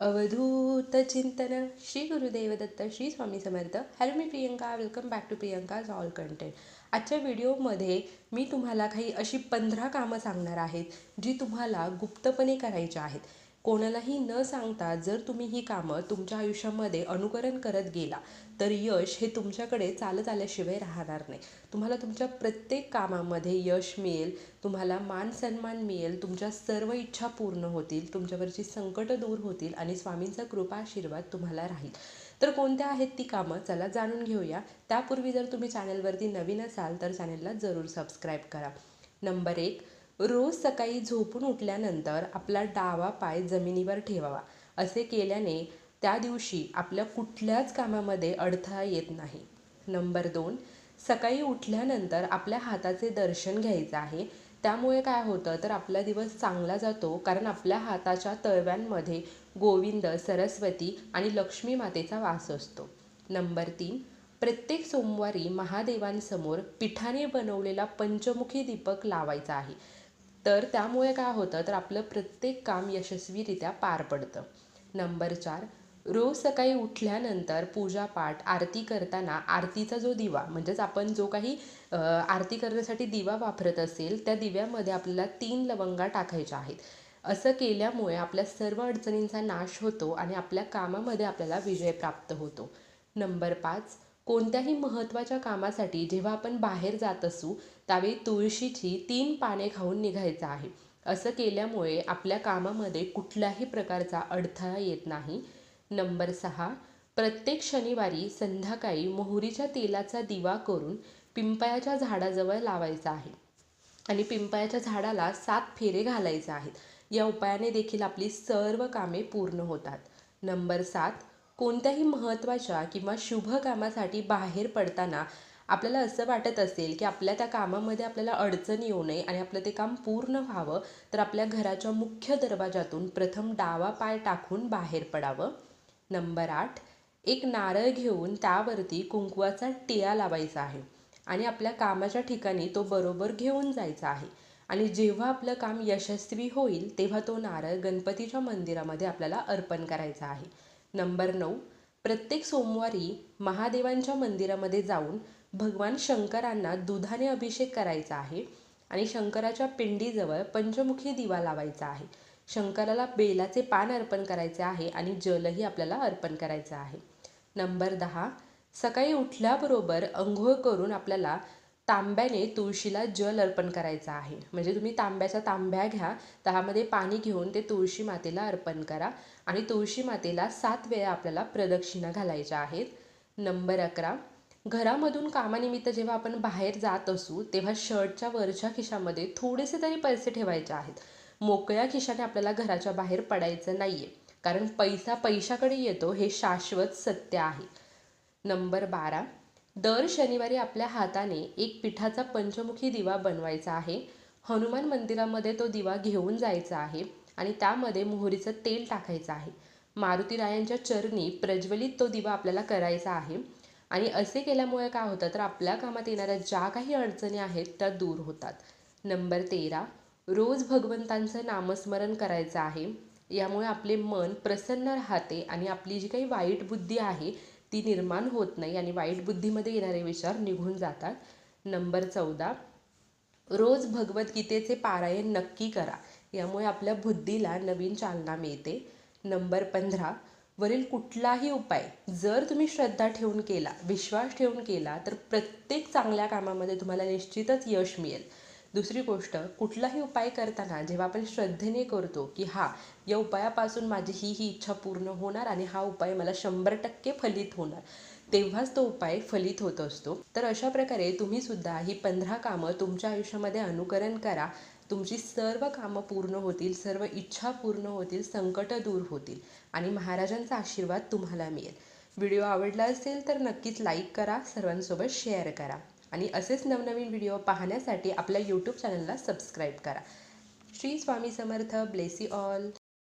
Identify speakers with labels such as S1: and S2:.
S1: अवधूत चिंतन Shri Gurudev Datta Shri Swami Samarth. Hello me Priyanka welcome back to Priyanka's all content आजच्या व्हिडिओमध्ये मी तुम्हाला काही अशी पंधरा कामं सांगणार आहेत जी तुम्हाला गुप्तपणे करायची आहेत. कोणालाही न सांगता जर तुम्ही ही कामं तुमच्या आयुष्यामध्ये अनुकरण करत गेला तर यश हे तुमच्याकडे चालत आल्याशिवाय राहणार नाही. तुम्हाला तुमच्या प्रत्येक कामामध्ये यश मिळेल तुम्हाला मान सन्मान मिळेल तुमच्या सर्व इच्छा पूर्ण होतील तुमच्यावरची संकटं दूर होतील आणि स्वामींचा कृपा आशीर्वाद तुम्हाला राहील. तर कोणत्या आहेत ती कामं? चला जाणून घेऊया. त्यापूर्वी जर तुम्ही चॅनलवरती नवीन असाल तर चॅनलला जरूर सबस्क्राईब करा. नंबर एक रोज सकाळी झोपून उठल्यानंतर आपला डावा पाय जमिनीवर ठेवावा. असे केल्याने त्या दिवशी आपल्या कुठल्याच कामामध्ये अडथळा येत नाही. नंबर दोन सकाळी उठल्यानंतर आपल्या हाताचे दर्शन घ्यायचं आहे. त्यामुळे काय होतं तर आपला दिवस चांगला जातो कारण आपल्या हाताच्या तळव्यांमध्ये गोविंद सरस्वती आणि लक्ष्मी मातेचा वास असतो. नंबर तीन प्रत्येक सोमवारी महादेवांसमोर पिठाने बनवलेला पंचमुखी दीपक लावायचा आहे. तर त्यामुळे काय होतं तर आपलं प्रत्येक काम यशस्वीरित्या पार पडतं. नंबर चार रोज सकाळी उठल्यानंतर पूजापाठ आरती करताना आरतीचा जो दिवा म्हणजेच आपण जो काही आरती करण्यासाठी दिवा वापरत असेल त्या दिव्यामध्ये आपल्याला तीन लवंगा टाकायच्या आहेत. असं केल्यामुळे आपल्या सर्व अडचणींचा नाश होतो आणि आपल्या कामामध्ये आपल्याला विजय प्राप्त होतो. नंबर पाच कोणत्याही महत्त्वाच्या कामासाठी जेव्हा आपण बाहेर जात असू त्यावेळी तुळशीची तीन पाने खाऊन निघायचं आहे. असं केल्यामुळे आपल्या कामामध्ये कुठल्याही प्रकारचा अडथळा येत नाही. नंबर सहा. प्रत्येक शनिवारी संध्याकाळी मोहरीच्या तेलाचा दिवा करून पिंपळाच्या झाडाजवळ लावायचा आहे. आणि पिंपळाच्या झाडाला सात फेरे घालायचे आहेत. या उपायाने देखील आपली सर्व कामे पूर्ण होतात. नंबर सात. कोणत्याही महत्त्वाच्या किंवा शुभ कामासाठी बाहेर पडताना आपल्याला असं वाटत असेल की आपल्या त्या कामामध्ये आपल्याला अडचण येऊ नये आणि आपलं ते काम पूर्ण व्हावं तर आपल्या घराच्या मुख्य दरवाजातून प्रथम डावा पाय टाकून बाहेर पडावं. नंबर आठ एक नारळ घेऊन त्यावरती कुंकवाचा टिळा लावायचा आहे आणि आपल्या कामाच्या ठिकाणी तो बरोबर घेऊन जायचा आहे. आणि जेव्हा आपलं काम यशस्वी होईल तेव्हा तो नारळ गणपतीच्या मंदिरामध्ये आपल्याला अर्पण करायचा आहे. नंबर नऊ प्रत्येक सोमवारी महादेवांच्या मंदिरामध्ये जाऊन भगवान शंकरांना दुधाने अभिषेक करायचा आहे आणि शंकराच्या पिंडीजवळ पंचमुखी दिवा लावायचा आहे. शंकराला बेलाचे पान अर्पण करायचे आहे आणि जलही आपल्याला अर्पण करायचं आहे. नंबर दहा सकाळी उठल्याबरोबर अंघोळ करून आपल्याला तांब्याने तुळशीला जल अर्पण करायचं आहे. म्हणजे तुम्ही तांब्याच्या तांब्या घ्या त्यामध्ये पाणी घेऊन ते तुळशी मातेला अर्पण करा आणि तुळशी मातेला सात वेळा आपल्याला प्रदक्षिणा घालायच्या आहेत. नंबर अकरा घरामधून कामानिमित्त जेव्हा आपण बाहेर जात असू तेव्हा शर्टच्या वरच्या खिशामध्ये थोडेसे तरी पैसे ठेवायचे आहेत. मोकळ्या खिशाने आपल्याला घराच्या बाहेर पडायचं नाही आहे कारण पैसा पैशाकडे येतो हे शाश्वत सत्य आहे. नंबर बारा दर शनिवारी आपल्या हाताने एक पिठाचा पंचमुखी दिवा बनवायचा आहे. हनुमान मंदिरामध्ये तो दिवा घेऊन जायचा आहे आणि त्यामध्ये मोहरीचं तेल टाकायचं आहे. मारुतीरायांच्या चरणी प्रज्वलित तो दिवा आपल्याला करायचा आहे. आणि असे केल्यामुळे काय होतं तर आपल्या कामात येणाऱ्या ज्या काही अडचणी आहेत त्या दूर होतात. नंबर तेरा रोज भगवंतांचं नामस्मरण करायचं आहे. यामुळे आपले मन प्रसन्न राहते आणि आपली जी काही वाईट बुद्धी आहे ती निर्माण होत नाही आणि वाईट बुद्धीमध्ये येणारे विचार निघून जातात. नंबर चौदा. रोज भगवद्गीतेचे पारायण नक्की करा. यामुळे आपल्या बुद्धीला नवीन चालना मिळते. नंबर पंधरा. वरील कुठलाही उपाय जर तुम्ही श्रद्धा ठेवून केला विश्वास ठेवून केला तर प्रत्येक चांगल्या कामामध्ये तुम्हाला निश्चितच यश मिळेल. दुसरी गोष्ट कुठलाही उपाय करताना जेव्हा आपण श्रद्धेने करतो की हा या उपायापासून माझी ही ही इच्छा पूर्ण होणार आणि हा उपाय मला शंभर टक्के फलित होणार तेव्हाच तो उपाय फलित होत असतो. तर अशा प्रकारे तुम्ही सुद्धा ही पंधरा कामं तुमच्या आयुष्यामध्ये अनुकरण करा. तुमची सर्व कामं पूर्ण होतील सर्व इच्छा पूर्ण होतील संकट दूर होतील आणि महाराजांचा आशीर्वाद तुम्हाला मिळेल. व्हिडिओ आवडला असेल तर नक्कीच लाईक करा सर्वांसोबत शेअर करा. आणि असेच नवनवीन व्हिडिओ पाहण्यासाठी आपल्या यूट्यूब चॅनलला सबस्क्राईब करा. Shri Swami Samarth bless all